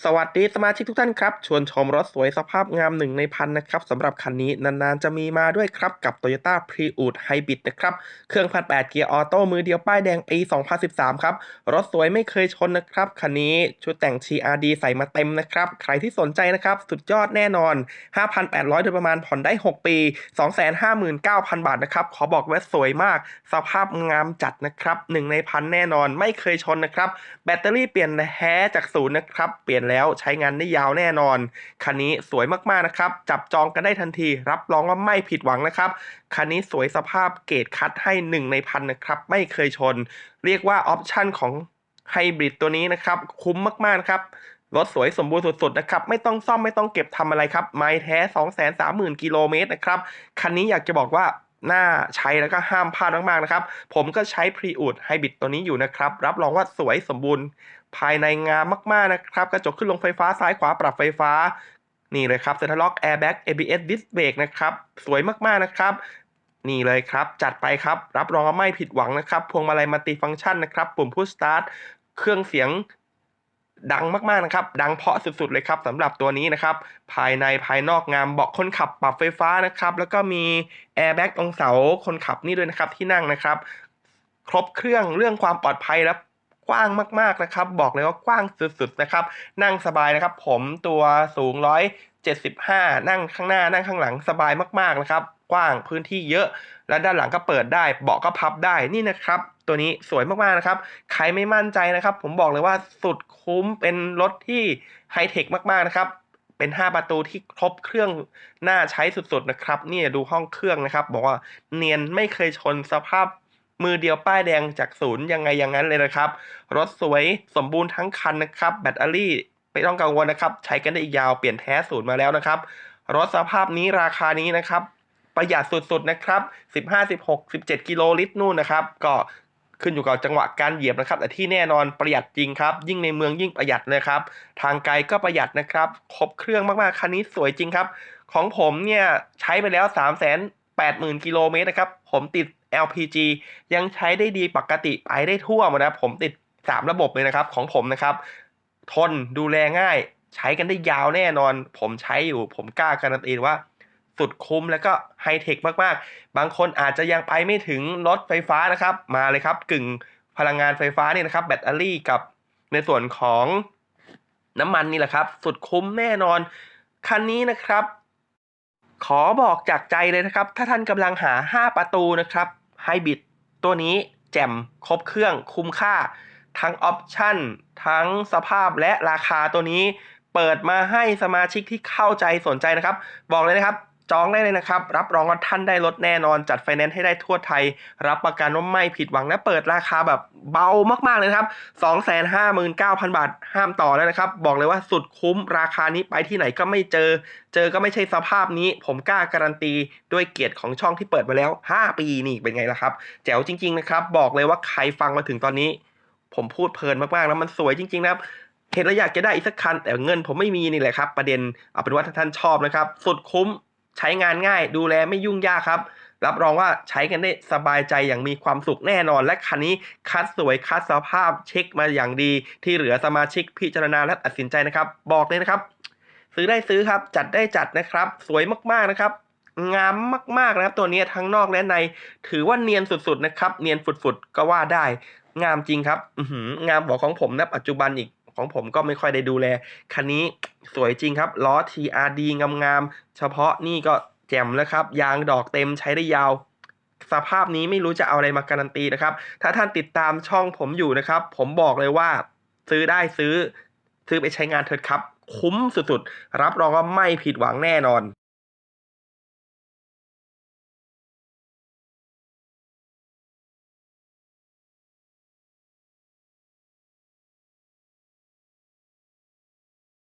สวัสดีสมาชิกทุกท่านครับ ชวนชมรถสวยสภาพงามหนึ่งในพันนะครับสำหรับคันนี้นานๆจะมีมาด้วยครับกับ Toyota Prius Hybrid นะครับ เครื่องพันแปดเกียร์ออโต้มือเดียวป้ายแดงปี 2013 ครับ รถสวยไม่เคยชนนะครับ คันนี้ชุดแต่ง TRD ใส่มาเต็มนะครับ ใครที่สนใจนะครับ สุดยอดแน่นอน 5,800 โดยประมาณผ่อนได้ 6 ปี 259,000 บาทนะครับ ขอบอกว่าสวยมาก สภาพงามจัดนะครับหนึ่งในพันแน่นอนไม่เคยชนนะครับแบตเตอรี่เปลี่ยนแท้จากศูนย์นะครับเปลี่ยนแล้วใช้งานได้ยาวแน่นอน คันนี้สวยมากๆนะครับ จับจองกันได้ทันที รับรองว่าไม่ผิดหวังนะครับ คันนี้สวยสภาพเกรดคัดให้หนึ่งในพันนะครับ ไม่เคยชน เรียกว่าออปชั่นของไฮบริดตัวนี้นะครับ คุ้มมากๆครับรถสวยสมบูรณ์สุดๆนะครับ ไม่ต้องซ่อมไม่ต้องเก็บทำอะไรครับ ไม้แท้ 230,000กิโลเมตรนะครับ คันนี้อยากจะบอกว่าน่าใช้แล้วก็ห้ามพลาดมากๆนะครับ ผมก็ใช้ p r e u d Hybrid ตัวนี้อยู่นะครับ รับรองว่าสวยสมบูรณ์ ภายในงามมากๆนะครับ กระจกขึ้นลงไฟฟ้าซ้ายขวาปรับไฟฟ้า นี่เลยครับ Center Lock Airbag ABS Disc Brake นะครับ สวยมากๆนะครับนี่เลยครับ จัดไปครับ รับรองว่าไม่ผิดหวังนะครับ พวงมาลัยมัลติฟังก์ชันนะครับ ปุ่ม Push Start เครื่องเสียงดังมากๆนะครับ ดังเพาะสุดๆเลยครับสำหรับตัวนี้นะครับ ภายในภายนอกงามเบาะคนขับปรับไฟฟ้านะครับ แล้วก็มีแอร์แบ็กตรงเสาคนขับนี่ด้วยนะครับที่นั่งนะครับ ครบเครื่องเรื่องความปลอดภัยและ ว้างมากๆนะครับ บอกเลยว่ากว้างสุดๆนะครับ นั่งสบายนะครับ ผมตัวสูง175 นั่งข้างหน้านั่งข้างหลังสบายมากๆนะครับ กว้างพื้นที่เยอะ และด้านหลังก็เปิดได้เบาะก็พับได้นี่นะครับ ตัวนี้สวยมากๆนะครับ ใครไม่มั่นใจนะครับ ผมบอกเลยว่าสุดคุ้มเป็นรถที่ไฮเทคมากๆนะครับ เป็น 5 ประตูที่ครบเครื่องน่าใช้สุดๆนะครับ นี่ดูห้องเครื่องนะครับ บอกว่าเนียนไม่เคยชนสภาพ มือเดียวป้ายแดงจากศูนย์ยังไงอย่างนั้นเลยนะครับ รถสวยสมบูรณ์ทั้งคันนะครับ แบตเตอรี่ไม่ต้องกังวลนะครับ ใช้กันได้อีกยาวเปลี่ยนแท้ศูนย์มาแล้วนะครับ รถสภาพนี้ราคานี้นะครับ ประหยัดสุดๆนะครับ 15 16 17 กิโลลิตรนู่นนะครับ ก็ขึ้นอยู่กับจังหวะการเหยียบนะครับ แต่ที่แน่นอนประหยัดจริงครับ ยิ่งในเมืองยิ่งประหยัดนะครับ ทางไกลก็ประหยัดนะครับ ครบเครื่องมากๆ คันนี้สวยจริงครับ ของผมเนี่ยใช้ไปแล้ว 3 8 0 0 0 0 กิโลเมตรนะครับ ผมติด LPG ยังใช้ได้ดีปกติไปได้ทั่วหมดนะผมติด 3 ระบบเลยนะครับของผมนะครับ ทนดูแลง่าย ใช้กันได้ยาวแน่นอน ผมใช้อยู่ ผมกล้าการันตีว่าสุดคุ้มแล้วก็ไฮเทคมากๆ บางคนอาจจะยังไปไม่ถึงรถไฟฟ้านะครับ มาเลยครับกึ่งพลังงานไฟฟ้านี่นะครับแบตเตอรี่กับในส่วนของน้ำมันนี่แหละครับ สุดคุ้มแน่นอน คันนี้นะครับ ขอบอกจากใจเลยนะครับ ถ้าท่านกำลังหา 5 ประตูนะครับ ไฮบริดตัวนี้แจ่มครบเครื่องคุ้มค่า ทั้งออปชั่นทั้งสภาพและราคาตัวนี้ เปิดมาให้สมาชิกที่เข้าใจสนใจนะครับ บอกเลยนะครับ จองได้เลยนะครับ รับรองว่าท่านได้รถแน่นอน จัดไฟแนนซ์ให้ได้ทั่วไทย รับประกันว่าไม่ผิดหวังและเปิดราคาแบบเบามากๆเลยนะครับ 259,000 บาท ห้ามต่อแล้วนะครับ บอกเลยว่าสุดคุ้มราคานี้ไปที่ไหนก็ไม่เจอ เจอก็ไม่ใช่สภาพนี้ ผมกล้าการันตีด้วยเกียรติของช่องที่เปิดมาแล้ว 5 ปีนี่เป็นไงล่ะครับ แจ๋วจริง ๆ นะครับ บอกเลยว่าใครฟังมาถึงตอนนี้ ผมพูดเพลินมากๆแล้วมันสวยจริงๆนะครับเห็นแล้วอยากจะได้อีกสักคันแต่เงินผมไม่มีนี่แหละครับ ประเด็นเอาเป็นว่าถ้าท่านชอบนะครับ สุดคุ้ม ใช้งานง่าย ดูแลไม่ยุ่งยากครับ รับรองว่าใช้กันได้สบายใจอย่างมีความสุขแน่นอน และคันนี้คัดสวยคัดสภาพเช็คมาอย่างดี ที่เหลือสมาชิกพิจารณาและตัดสินใจนะครับ บอกเลยนะครับ ซื้อได้ซื้อครับ จัดได้จัดนะครับ สวยมากๆนะครับงามมากๆนะครับตัวนี้ทั้งนอกและใน ถือว่าเนียนสุดๆนะครับ เนียนฝุดๆก็ว่าได้ งามจริงครับหืองามบอกของผมนะปัจจุบันอีก ของผมก็ไม่ค่อยได้ดูแล คันนี้สวยจริงครับ ล้อ TRD งามๆ เฉพาะนี่ก็แจ่มแล้วครับ ยางดอกเต็มใช้ได้ยาว สภาพนี้ไม่รู้จะเอาอะไรมาการันตีนะครับ ถ้าท่านติดตามช่องผมอยู่นะครับ ผมบอกเลยว่า ซื้อได้ซื้อ ซื้อไปใช้งานเถิดครับ คุ้มสุดๆ รับรองว่าไม่ผิดหวังแน่นอน